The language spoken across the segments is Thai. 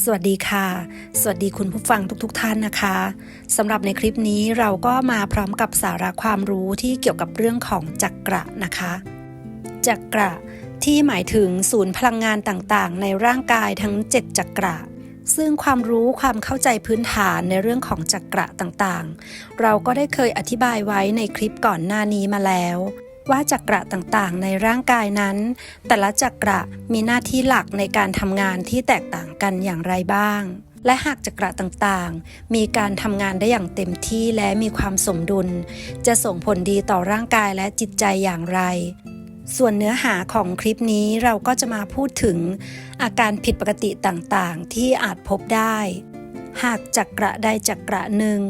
สวัสดีค่ะ สวัสดีคุณผู้ฟังทุกๆทท่านนะคะสำหรับในคลิปนี้เราก็มาพร้อมกับสาระความรู้ที่เกี่ยวกับเรื่องของจักระนะคะ จักระที่หมายถึงศูนย์พลังงานต่างๆ ในร่างกายทั้ง 7 จักระ ซึ่งความรู้ความเข้าใจพื้นฐานในเรื่องของจักระต่างๆ เราก็ได้เคยอธิบายไว้ในคลิปก่อนหน้านี้มาแล้ว ว่าจักระต่างๆ ในร่างกายนั้น แต่ละจักระมีหน้าที่หลักในการทำงานที่แตกต่างกันอย่างไรบ้าง และหากจักระต่างๆ มีการทำงานได้อย่างเต็มที่และมีความสมดุล จะส่งผลดีต่อร่างกายและจิตใจอย่างไรส่วนเนื้อหาของคลิปนี้เราก็จะมาพูดถึง อาการผิดปกติต่างๆ ที่อาจพบได้ หากจักระใดจักระหนึ่ง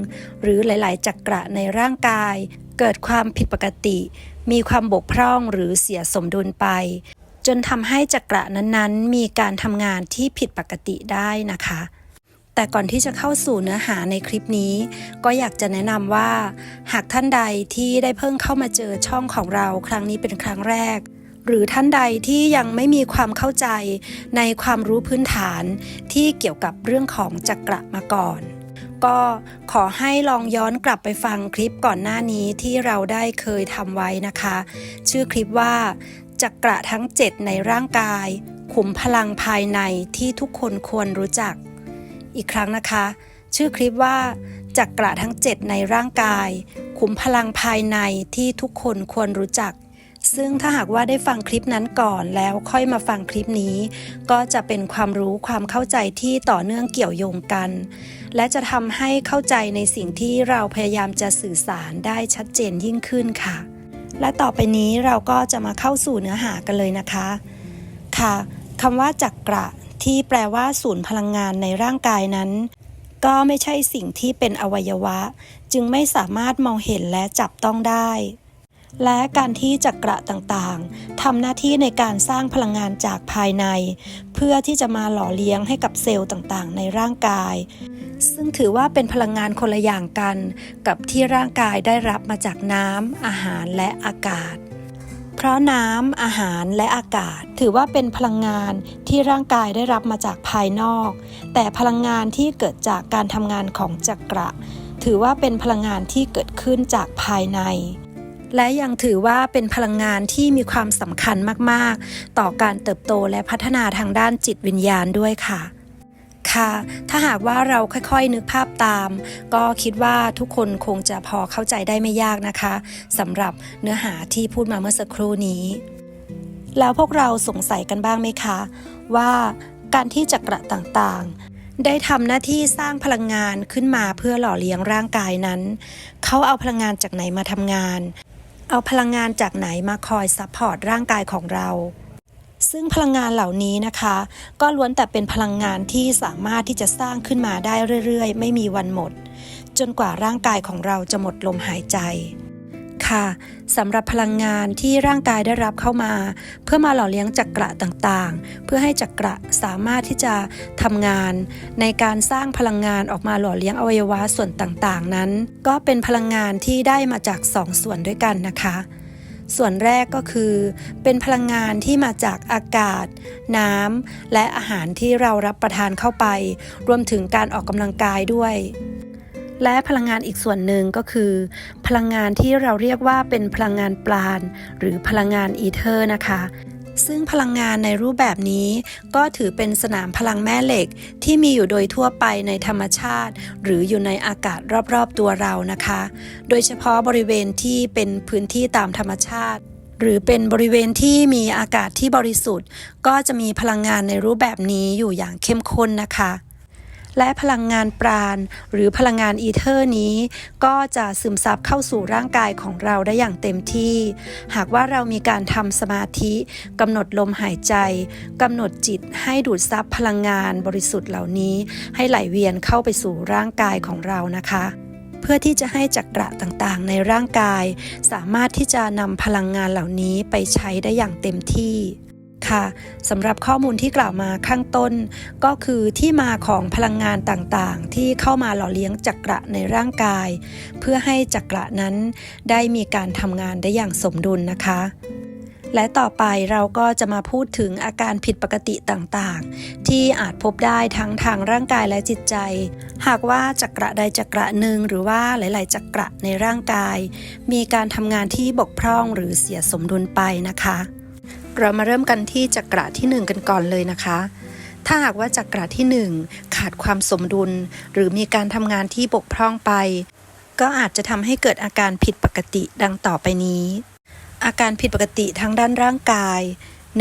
หรือหลาย ๆ จักระในร่างกาย เกิดความผิดปกติ มีความบกพร่องหรือเสียสมดุลไป จนทำให้จักระนั้นๆ มีการทำงานที่ผิดปกติได้นะคะ แต่ก่อนที่จะเข้าสู่เนื้อหาในคลิปนี้ ก็อยากจะแนะนำว่า หากท่านใดที่ได้เพิ่งเข้ามาเจอช่องของเราครั้งนี้เป็นครั้งแรกหรือท่านใดที่ยังไม่มีความเข้าใจในความรู้พื้นฐานที่เกี่ยวกับเรื่องของจักระมาก่อน ก็ขอให้ลองย้อนกลับไปฟังคลิปก่อนหน้านี้ที่เราได้เคยทำไว้นะคะ ชื่อคลิปว่าจักระทั้ง 7 ในร่างกาย ขุมพลังภายในที่ทุกคนควรรู้จัก อีกครั้งนะคะ ชื่อคลิปว่าจักระทั้ง 7 ในร่างกาย ขุมพลังภายในที่ทุกคนควรรู้จัก ซึ่งถ้าหากว่าได้ฟังคลิปนั้นก่อนแล้วค่อยมาฟังคลิปนี้ ก็จะเป็นความรู้ความเข้าใจที่ต่อเนื่องเกี่ยวโยงกัน และจะทำให้เข้าใจในสิ่งที่เราพยายามจะสื่อสารได้ชัดเจนยิ่งขึ้นค่ะ และต่อไปนี้เราก็จะมาเข้าสู่เนื้อหากันเลยนะคะ ค่ะคำว่าจักระที่แปลว่าศูนย์พลังงานในร่างกายนั้น ก็ไม่ใช่สิ่งที่เป็นอวัยวะ จึงไม่สามารถมองเห็นและจับต้องได้ และการที่จักระต่างๆทำหน้าที่ในการสร้างพลังงานจากภายใน เพื่อที่จะมาหล่อเลี้ยงให้กับเซลล์ต่างๆ ในร่างกาย ซึ่งถือว่าเป็นพลังงานคนละอย่างกัน กับที่ร่างกายได้รับมาจากน้ำอาหารและอากาศ เพราะน้ำอาหารและอากาศ ถือว่าเป็นพลังงานที่ร่างกายได้รับมาจากภายนอก แต่พลังงานที่เกิดจากการทำงานของจักระ ถือว่าเป็นพลังงานที่เกิดขึ้นจากภายใน และยังถือว่าเป็นพลังงานที่มีความสำคัญมาก ๆ ต่อการเติบโตและพัฒนาทางด้านจิตวิญญาณด้วยค่ะค่ะ ถ้าหากว่าเราค่อยๆนึกภาพตาม ก็คิดว่าทุกคนคงจะพอเข้าใจได้ไม่ยากนะคะสำหรับเนื้อหาที่พูดมาเมื่อสักครู่นี้ แล้วพวกเราสงสัยกันบ้างไหมคะ ว่าการที่จักระต่างๆ ได้ทำหน้าที่สร้างพลังงานขึ้นมาเพื่อหล่อเลี้ยงร่างกายนั้น เขาเอาพลังงานจากไหนมาทำงาน เอาพลังงานจากไหนมาคอยซัพพอร์ตร่างกายของเราซึ่งพลังงานเหล่านี้นะคะ ก็ล้วนแต่เป็นพลังงานที่สามารถที่จะสร้างขึ้นมาได้เรื่อยๆ ไม่มีวันหมด จนกว่าร่างกายของเราจะหมดลมหายใจ ค่ะสำหรับพลังงานที่ร่างกายได้รับเข้ามา เพื่อมาหล่อเลี้ยงจักระต่างๆ เพื่อให้จักระสามารถที่จะทำงาน ในการสร้างพลังงานออกมาหล่อเลี้ยงอวัยวะส่วนต่างๆ นั้น ก็เป็นพลังงานที่ได้มาจากสองส่วนด้วยกันนะคะ ส่วนแรกก็คือ เป็นพลังงานที่มาจากอากาศ น้ำและอาหารที่เรารับประทานเข้าไป รวมถึงการออกกำลังกายด้วย และพลังงานอีกส่วนหนึ่งก็คือ พลังงานที่เราเรียกว่าเป็นพลังงานปราณหรือพลังงานอีเทอร์นะคะซึ่งพลังงานในรูปแบบนี้ ก็ถือเป็นสนามพลังแม่เหล็ก ที่มีอยู่โดยทั่วไปในธรรมชาติ หรืออยู่ในอากาศรอบๆตัวเรานะคะ โดยเฉพาะบริเวณที่เป็นพื้นที่ตามธรรมชาติ หรือเป็นบริเวณที่มีอากาศที่บริสุทธิ์ ก็จะมีพลังงานในรูปแบบนี้อยู่อย่างเข้มข้นนะคะ และพลังงานปราณ หรือพลังงานอีเทอร์นี้ ก็จะซึมซับเข้าสู่ร่างกายของเราได้อย่างเต็มที่ หากว่าเรามีการทำสมาธิกำหนดลมหายใจกำหนดจิตให้ดูดซับพลังงานบริสุทธิ์เหล่านี้ ให้ไหลเวียนเข้าไปสู่ร่างกายของเรานะคะเพื่อที่จะให้จักระต่างๆ ในร่างกาย สามารถที่จะนำพลังงานเหล่านี้ไปใช้ได้อย่างเต็มที่ ค่ะสำหรับข้อมูลที่กล่าวมาข้างต้น ก็คือที่มาของพลังงานต่างๆ ที่เข้ามาหล่อเลี้ยงจักระในร่างกาย เพื่อให้จักระนั้นได้มีการทำงานได้อย่างสมดุลนะคะและต่อไปเราก็จะมาพูดถึงอาการผิดปกติต่างๆ ที่อาจพบได้ทั้งทางร่างกายและจิตใจ หากว่าจักระใดจักระหนึ่งหรือว่าหลาย ๆ จักระในร่างกาย มีการทำงานที่บกพร่องหรือเสียสมดุลไปนะคะ เรามาเริ่มกันที่จักระที่หนึ่งกันก่อนเลยนะคะ ถ้าหากว่าจักระที่หนึ่งขาดความสมดุล หรือมีการทำงานที่บกพร่องไป ก็อาจจะทำให้เกิดอาการผิดปกติดังต่อไปนี้ อาการผิดปกติทางด้านร่างกาย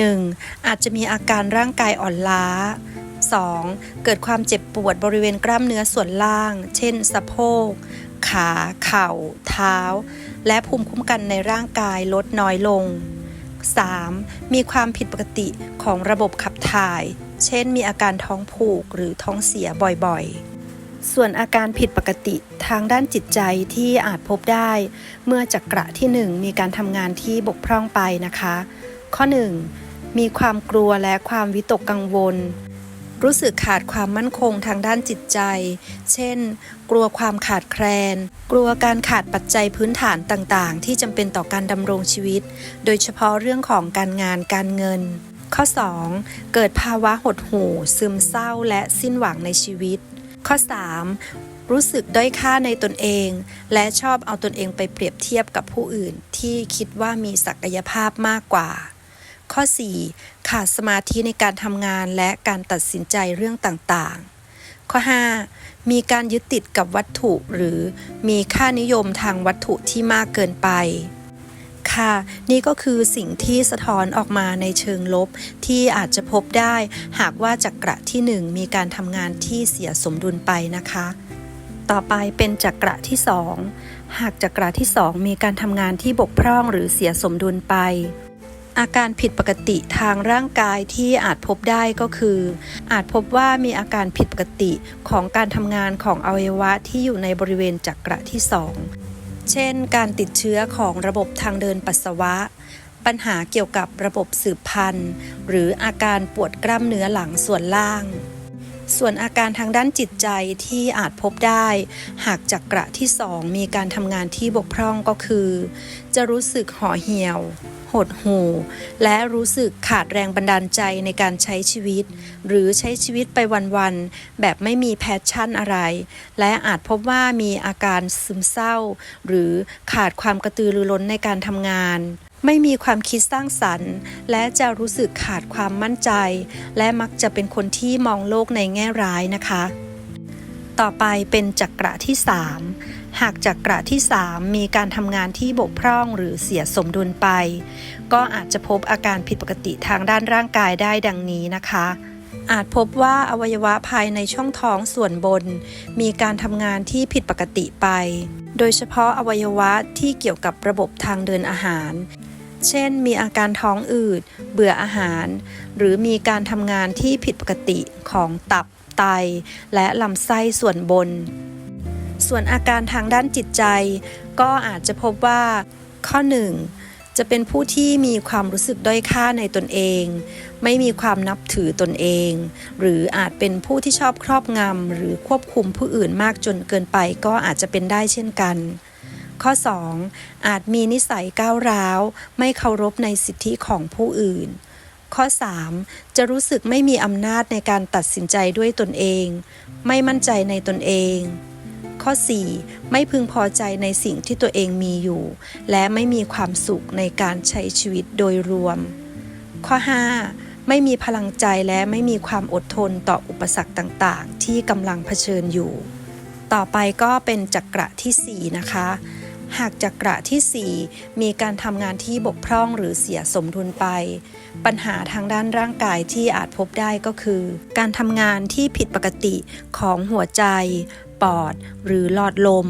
1. อาจจะมีอาการร่างกายอ่อนล้า 2. เกิดความเจ็บปวดบริเวณกล้ามเนื้อส่วนล่าง เช่น สะโพก ขา เข่า เท้า และภูมิคุ้มกันในร่างกายลดน้อยลง 3. มีความผิดปกติของระบบขับถ่าย เช่น มีอาการท้องผูกหรือท้องเสียบ่อยๆ ส่วนอาการผิดปกติทางด้านจิตใจที่อาจพบได้ เมื่อจักระที่ 1 มีการทำงานที่บกพร่องไปนะคะ ข้อ 1. มีความกลัวและความวิตกกังวล รู้สึกขาดความมั่นคงทางด้านจิตใจ เช่น กลัวความขาดแคลน กลัวการขาดปัจจัยพื้นฐานต่างๆ ที่จำเป็นต่อการดำรงชีวิต โดยเฉพาะเรื่องของการงานการเงิน ข้อ 2. เกิดภาวะหดหู่ ซึมเศร้าและสิ้นหวังในชีวิต ข้อ 3. รู้สึกด้อยค่าในตนเอง และชอบเอาตนเองไปเปรียบเทียบกับผู้อื่นที่คิดว่ามีศักยภาพมากกว่าข้อ 4. ขาดสมาธิในการทำงานและการตัดสินใจเรื่องต่างๆ ข้อ 5. มีการยึดติดกับวัตถุหรือมีค่านิยมทางวัตถุที่มากเกินไป ค่ะ นี่ก็คือสิ่งที่สะท้อนออกมาในเชิงลบที่อาจจะพบได้หากว่าจักระที่ 1 มีการทำงานที่เสียสมดุลไปนะคะ ต่อไปเป็นจักระที่ 2 หากจักระที่ 2 มีการทำงานที่บกพร่องหรือเสียสมดุลไป อาการผิดปกติทางร่างกายที่อาจพบได้ก็คือ อาจพบว่ามีอาการผิดปกติของการทำงานของอวัยวะที่อยู่ในบริเวณจักระที่ 2 เช่น การติดเชื้อของระบบทางเดินปัสสาวะ ปัญหาเกี่ยวกับระบบสืบพันธุ์ หรืออาการปวดกล้ามเนื้อหลังส่วนล่าง ส่วนอาการทางด้านจิตใจที่อาจพบได้ หากจักระที่2มีการทำงานที่บกพร่องก็คือ จะรู้สึกห่อเหี่ยว หดหู่ และรู้สึกขาดแรงบันดาลใจในการใช้ชีวิต หรือใช้ชีวิตไปวันๆแบบไม่มีแพชชั่นอะไร และอาจพบว่ามีอาการซึมเศร้า หรือขาดความกระตือรือร้นในการทำงาน ไม่มีความคิดสร้างสรรค์ และจะรู้สึกขาดความมั่นใจ และมักจะเป็นคนที่มองโลกในแง่ร้ายนะคะ ต่อไปเป็นจักระที่ 3 หากจักระที่ 3 มีการทำงานที่บกพร่องหรือเสียสมดุลไป ก็อาจจะพบอาการผิดปกติทางด้านร่างกายได้ดังนี้นะคะอาจพบว่าอวัยวะภายในช่องท้องส่วนบน มีการทำงานที่ผิดปกติไป โดยเฉพาะอวัยวะที่เกี่ยวกับระบบทางเดินอาหาร เช่น มีอาการท้องอืด เบื่ออาหาร หรือมีการทำงานที่ผิดปกติของตับ ไต และลำไส้ส่วนบน ส่วนอาการทางด้านจิตใจ ก็อาจจะพบว่า ข้อ 1 จะเป็นผู้ที่มีความรู้สึกด้อยค่าในตนเอง ไม่มีความนับถือตนเอง หรืออาจเป็นผู้ที่ชอบครอบงำหรือควบคุมผู้อื่นมากจนเกินไปก็อาจจะเป็นได้เช่นกัน ข้อ 2 อาจมีนิสัยก้าวร้าว ไม่เคารพในสิทธิของผู้อื่น ข้อ 3 จะรู้สึกไม่มีอำนาจในการตัดสินใจด้วยตนเอง ไม่มั่นใจในตนเอง ข้อ 4 ไม่พึงพอใจในสิ่งที่ตัวเองมีอยู่ และไม่มีความสุขในการใช้ชีวิตโดยรวม ข้อ 5 ไม่มีพลังใจและไม่มีความอดทนต่ออุปสรรคต่างๆ ที่กำลังเผชิญอยู่ ต่อไปก็เป็นจักระทีสี่4 นะคะ หากจักระทีสี่ 4 มีการทำงานที่บกพร่องหรือเสียสมดุลไป ปัญหาทางด้านร่างกายที่อาจพบได้ก็คือ การทำงานที่ผิดปกติของหัวใจ ปอด หรือหลอดลม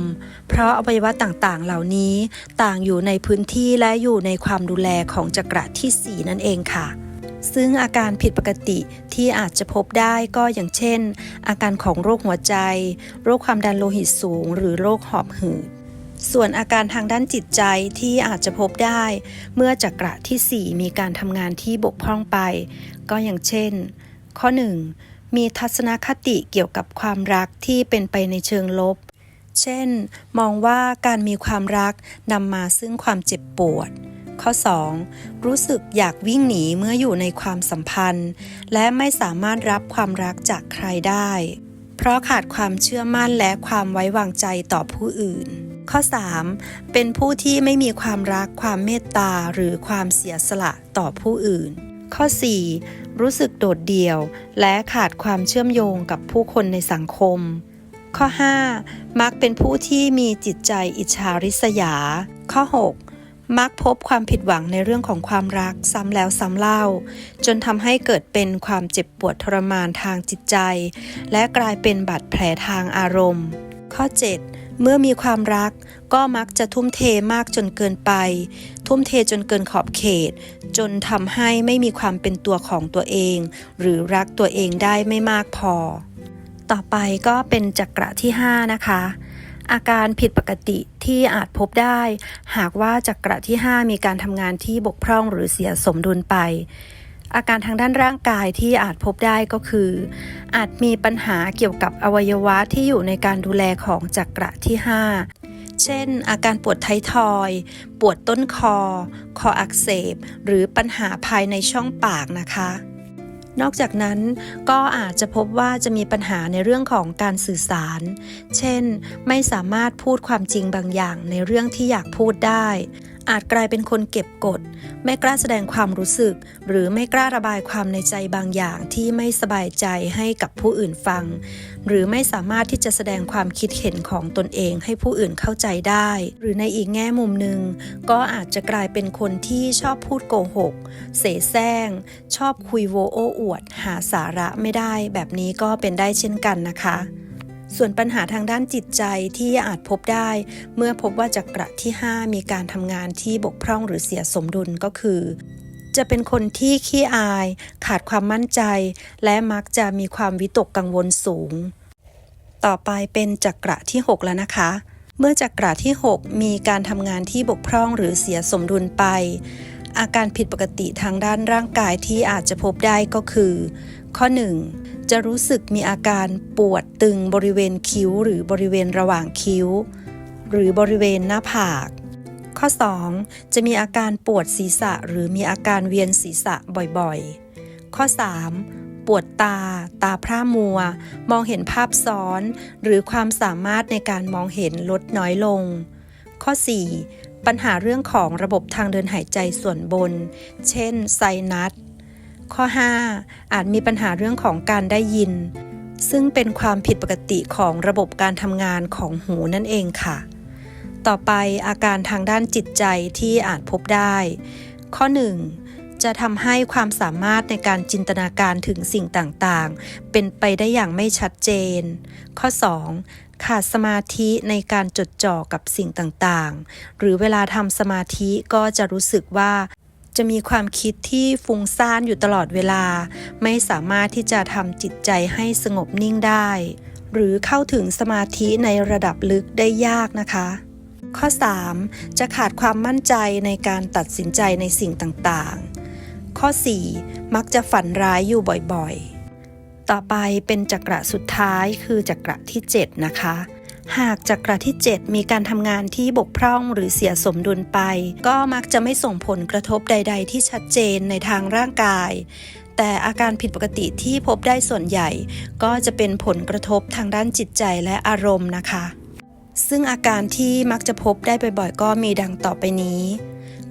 เพราะอวัยวะต่างๆ เหล่านี้ต่างอยู่ในพื้นที่และอยู่ในความดูแลของจักระที่ 4 นั่นเองค่ะซึ่งอาการผิดปกติที่อาจจะพบได้ก็อย่างเช่น อาการของโรคหัวใจ โรคความดันโลหิตสูง หรือโรคหอบหืด ส่วนอาการทางด้านจิตใจที่อาจจะพบได้ เมื่อจักระที่ 4 มีการทำงานที่บกพร่องไป ก็อย่างเช่น ข้อ 1 มีทัศนคติเกี่ยวกับความรักที่เป็นไปในเชิงลบ เช่น มองว่าการมีความรักนำมาซึ่งความเจ็บปวดข้อ 2. รู้สึกอยากวิ่งหนีเมื่ออยู่ในความสัมพันธ์ และไม่สามารถรับความรักจากใครได้ เพราะขาดความเชื่อมั่นและความไว้วางใจต่อผู้อื่น ข้อ 3. เป็นผู้ที่ไม่มีความรักความเมตตาหรือความเสียสละต่อผู้อื่น ข้อ 4. รู้สึกโดดเดี่ยว และขาดความเชื่อมโยงกับผู้คนในสังคม ข้อ 5. มักเป็นผู้ที่มีจิตใจอิจฉาริษยา ข้อ 6. มักพบความผิดหวังในเรื่องของความรักซ้ำแล้วซ้ำเล่า จนทำให้เกิดเป็นความเจ็บปวดทรมานทางจิตใจ และกลายเป็นบาดแผลทางอารมณ์ ข้อ 7. เมื่อมีความรักก็มักจะทุ่มเทมากจนเกินไป ทุ่มเทจนเกินขอบเขต จนทำให้ไม่มีความเป็นตัวของตัวเอง หรือรักตัวเองได้ไม่มากพอ ต่อไปก็เป็นจักระที่ 5 นะคะอาการผิดปกติที่อาจพบได้ หากว่าจักระที่ 5 มีการทำงานที่บกพร่องหรือเสียสมดุลไป อาการทางด้านร่างกายที่อาจพบได้ก็คือ อาจมีปัญหาเกี่ยวกับอวัยวะที่อยู่ในการดูแลของจักระที่ 5 เช่น อาการปวดไททอย ปวดต้นคอ คออักเสบ หรือปัญหาภายในช่องปากนะคะนอกจากนั้นก็อาจจะพบว่าจะมีปัญหาในเรื่องของการสื่อสาร เช่น ไม่สามารถพูดความจริงบางอย่างในเรื่องที่อยากพูดได้ อาจกลายเป็นคนเก็บกด ไม่กล้าแสดงความรู้สึก หรือไม่กล้าระบายความในใจบางอย่างที่ไม่สบายใจให้กับผู้อื่นฟัง หรือไม่สามารถที่จะแสดงความคิดเห็นของตนเองให้ผู้อื่นเข้าใจได้ หรือในอีกแง่มุมหนึ่งก็อาจจะกลายเป็นคนที่ชอบพูดโกหก เสแสร้ง ชอบคุยโวโอ้อวด หาสาระไม่ได้ แบบนี้ก็เป็นได้เช่นกันนะคะ ส่วนปัญหาทางด้านจิตใจที่อาจพบได้ เมื่อพบว่าจักระที่ 5 มีการทำงานที่บกพร่องหรือเสียสมดุลก็คือ จะเป็นคนที่ขี้อาย ขาดความมั่นใจ และมักจะมีความวิตกกังวลสูง ต่อไปเป็นจักระที่ 6 แล้วนะคะเมื่อจักระที่ 6 มีการทำงานที่บกพร่องหรือเสียสมดุลไป อาการผิดปกติทางด้านร่างกายที่อาจจะพบได้ก็คือ ข้อ 1. จะรู้สึกมีอาการปวดตึงบริเวณคิ้ว หรือบริเวณระหว่างคิ้ว หรือบริเวณหน้าผาก ข้อ 2. จะมีอาการปวดศีรษะ หรือมีอาการเวียนศีรษะบ่อยๆ ข้อ 3. ปวดตา ตาพร่ามัว มองเห็นภาพซ้อน หรือความสามารถในการมองเห็นลดน้อยลง ข้อ 4. ปัญหาเรื่องของระบบทางเดินหายใจส่วนบน เช่นไซนัส ข้อ 5 อาจมีปัญหาเรื่องของการได้ยิน ซึ่งเป็นความผิดปกติของระบบการทำงานของหูนั่นเองค่ะ ต่อไปอาการทางด้านจิตใจที่อาจพบได้ ข้อ 1 จะทำให้ความสามารถในการจินตนาการถึงสิ่งต่างๆ เป็นไปได้อย่างไม่ชัดเจน ข้อ 2ขาดสมาธิในการจดจ่อกับสิ่งต่างๆ หรือเวลาทำสมาธิก็จะรู้สึกว่า จะมีความคิดที่ฟุ้งซ่านอยู่ตลอดเวลา ไม่สามารถที่จะทำจิตใจให้สงบนิ่งได้ หรือเข้าถึงสมาธิในระดับลึกได้ยากนะคะ ข้อ 3 จะขาดความมั่นใจในการตัดสินใจในสิ่งต่างๆ ข้อ 4 มักจะฝันร้ายอยู่บ่อยๆ ต่อไปเป็นจักระสุดท้ายคือจักระที่ 7 นะคะ หากจักระที่ 7 มีการทำงานที่บกพร่องหรือเสียสมดุลไป ก็มักจะไม่ส่งผลกระทบใด ๆ ที่ชัดเจนในทางร่างกาย แต่อาการผิดปกติที่พบได้ส่วนใหญ่ ก็จะเป็นผลกระทบทางด้านจิตใจและอารมณ์นะคะ ซึ่งอาการที่มักจะพบได้บ่อยๆก็มีดังต่อไปนี้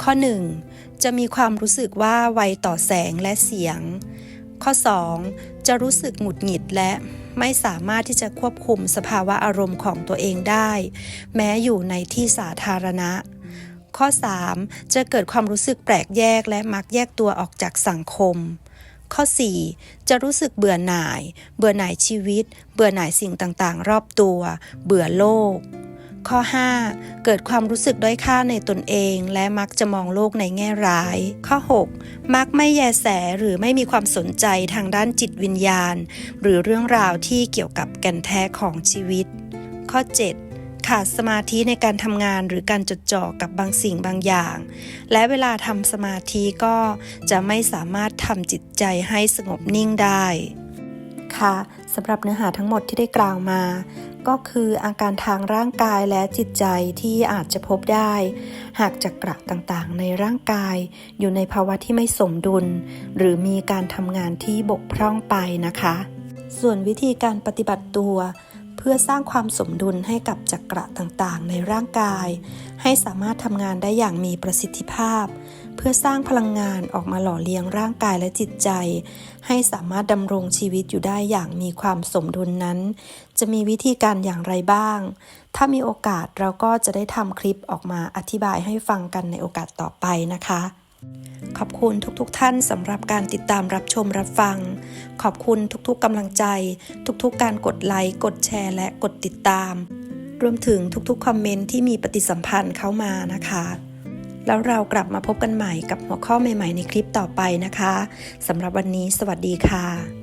ข้อ 1 จะมีความรู้สึกว่าไวต่อแสงและเสียง ข้อ 2 จะรู้สึกหงุดหงิดและ ไม่สามารถที่จะควบคุมสภาวะอารมณ์ของตัวเองได้ แม้อยู่ในที่สาธารณะ ข้อ 3 จะเกิดความรู้สึกแปลกแยกและมักแยกตัวออกจากสังคมข้อ 4 จะรู้สึกเบื่อหน่าย เบื่อหน่ายชีวิต เบื่อหน่ายสิ่งต่างๆ รอบตัว เบื่อโลก ข้อ 5 เกิดความรู้สึกด้อยค่าในตนเอง และมักจะมองโลกในแง่ร้าย ข้อ 6 มักไม่แยแสหรือไม่มีความสนใจทางด้านจิตวิญญาณ หรือเรื่องราวที่เกี่ยวกับแก่นแท้ของชีวิต ข้อ 7ขาดสมาธิในการทำงานหรือการจดจ่อกับบางสิ่งบางอย่าง และเวลาทำสมาธิก็จะไม่สามารถทำจิตใจให้สงบนิ่งได้ ค่ะสำหรับเนื้อหาทั้งหมดที่ได้กล่าวมา ก็คืออาการทางร่างกายและจิตใจที่อาจจะพบได้ หากจักระต่างๆ ในร่างกาย อยู่ในภาวะที่ไม่สมดุล หรือมีการทำงานที่บกพร่องไปนะคะ ส่วนวิธีการปฏิบัติตัวเพื่อสร้างความสมดุลให้กับจักระต่างๆ ในร่างกาย ให้สามารถทำงานได้อย่างมีประสิทธิภาพ เพื่อสร้างพลังงานออกมาหล่อเลี้ยงร่างกายและจิตใจ ให้สามารถดำรงชีวิตอยู่ได้อย่างมีความสมดุลนั้น จะมีวิธีการอย่างไรบ้าง ถ้ามีโอกาสเราก็จะได้ทำคลิปออกมาอธิบายให้ฟังกันในโอกาสต่อไปนะคะขอบคุณทุกๆทท่านสำหรับการติดตามรับชมรับฟัง ขอบคุณทุกๆกำลังใจ ทุกๆการกดไลค์กดแชร์และกดติดตาม รวมถึงทุกๆคอมเมนต์ที่มีปฏิสัมพันธ์เข้ามานะคะ แล้วเรากลับมาพบกันใหม่กับหัวข้อใหม่ ๆ ในคลิปต่อไปนะคะสำหรับวันนี้ สวัสดีค่ะ